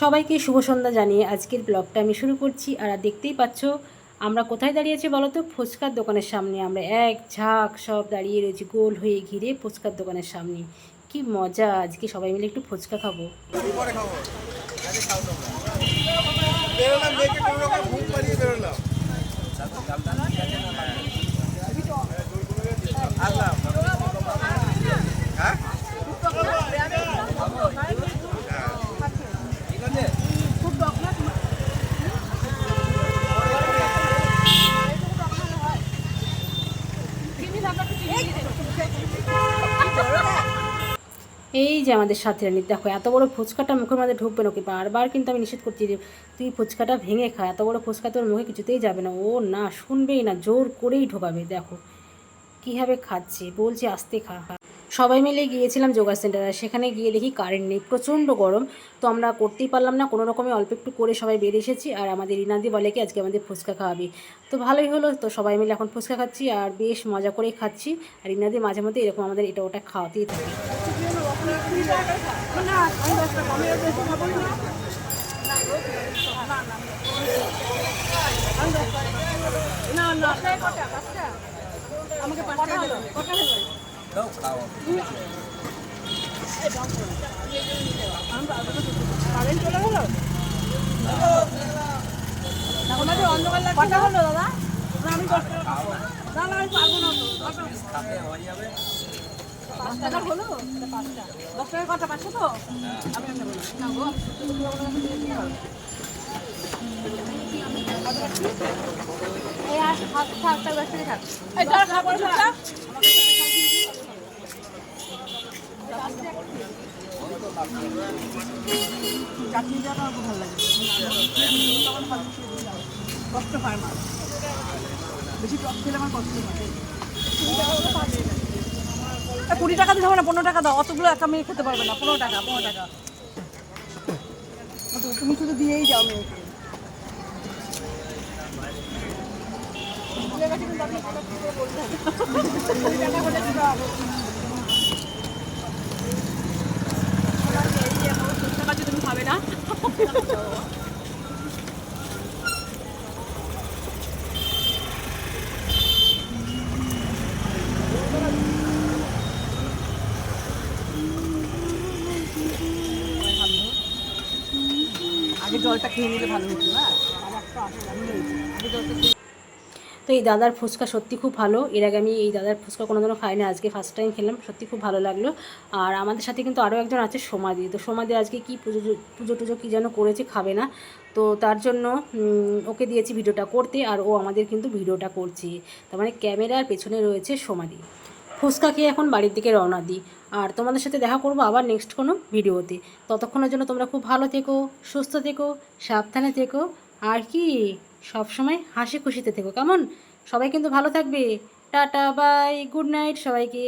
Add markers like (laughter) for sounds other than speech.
সবাইকে শুভ সন্ধ্যা জানিয়ে আজকের ব্লগটা আমি শুরু করছি। আর দেখতেই পাচ্ছ, আমরা কোথায় দাঁড়িয়ে আছি বলো তো? ফুচকার দোকানের সামনে। আমরা এক ঝাঁক সব দাঁড়িয়ে রয়েছি, গোল হয়ে ঘিরে ফুচকার দোকানের সামনে। কি মজা! আজকে সবাই মিলে একটু ফুচকা খাব মেয়েকে কোনো রকম ঘুম পাড়িয়ে বেরোলাম আসলাম হ্যাঁ ঠিক আছে এই যে আমাদের সাথে রানি, দেখো, এত বড় ফুচকাটা মুখের মধ্যে ঢুকবে না ওকে বারবার কিন্তু আমি নিষেধ করছি যে তুই ফুচকাটা ভেঙে খা, এত বড় ফুচকা তোর মুখে কিছুতেই যাবে না। ও না, শুনবেই না, জোর করেই ঢোকাবে, দেখো। কীভাবে খাচ্ছে? বলছে, আস্তে খা খা। সবাই মিলে গিয়েছিলাম যোগা সেন্টারে সেখানে গিয়ে দেখি কারেন্ট নেই প্রচণ্ড গরম তো আমরা করতেই পারলাম না কোনো রকমে অল্প একটু করে সবাই বেরিয়ে এসেছি আর আমাদের রিনাদি বলে কি আজকে আমাদের ফুচকা খাওয়াবি তো ভালোই হলো তো সবাই মিলে এখন ফুচকা খাচ্ছি আর বেশ মজা করেই খাচ্ছি আর রিনাদি মাঝে মধ্যে এরকম আমাদের এটা ওটা খাওয়াতেই থাকে দাও খাও কটা হলো দাদা আমি দশ টাকা না না আমি পারব না পাঁচ টাকা হলো পাঁচটা দশ টাকা কটা পাঁচশো তো আমি না গো এই আর থাক থাক থাক থাক এই তোর খাব না চাটনি দেওয়াটা আমার ভালো লাগে তখন ভালো কষ্ট হয় আমার বেশি টক খেলে আমার কষ্ট হয় কুড়ি টাকা দিতে হবে না পনেরো টাকা দাও। অতগুলো একা মেয়ে খেতে পারবে না পনেরো টাকা পনেরো টাকা। তুমি শুধু দিয়েই যাও মেয়েকে। বলতে হবে। (laughs) কুড়ি টাকা হলে দিতে হবে। এই যে আমার সত্তর টাকা যদি তুমি খাবে না আগে জলটা খেয়ে নিলে ভালো হতো না? আমার তো আসলে আমি জলটা খেয়ে তো এই দাদার ফুচকা সত্যি খুব ভালো। এর আগে আমি এই দাদার ফুচকা কোনোদিনও খাই না আজকে ফার্স্ট টাইম খেলাম, সত্যি খুব ভালো লাগল। আর আমাদের সাথে কিন্তু আরও একজন আছে সমাধি তো সমাধি আজকে কি পুজো পুজো টুজো কী যেন করেছে খাবে না। তো তার জন্য ওকে দিয়েছি ভিডিওটা করতে, আর ও আমাদের কিন্তু ভিডিওটা করছে। তার মানে ক্যামেরার পেছনে রয়েছে সমাধি ফুচকা খেয়ে এখন বাড়ির দিকে রওনা দিই। আর তোমাদের সাথে দেখা করব আবার নেক্সট কোনো ভিডিওতে। ততক্ষণের জন্য তোমরা খুব ভালো থেকো, সুস্থ থেকো, সাবধানে থেকো। আর কি? সব সময় হাসি খুশিতে থেকো, কেমন? সবাই কিন্তু ভালো থাকবে। টাটা, বাই, গুড নাইট সবাইকে।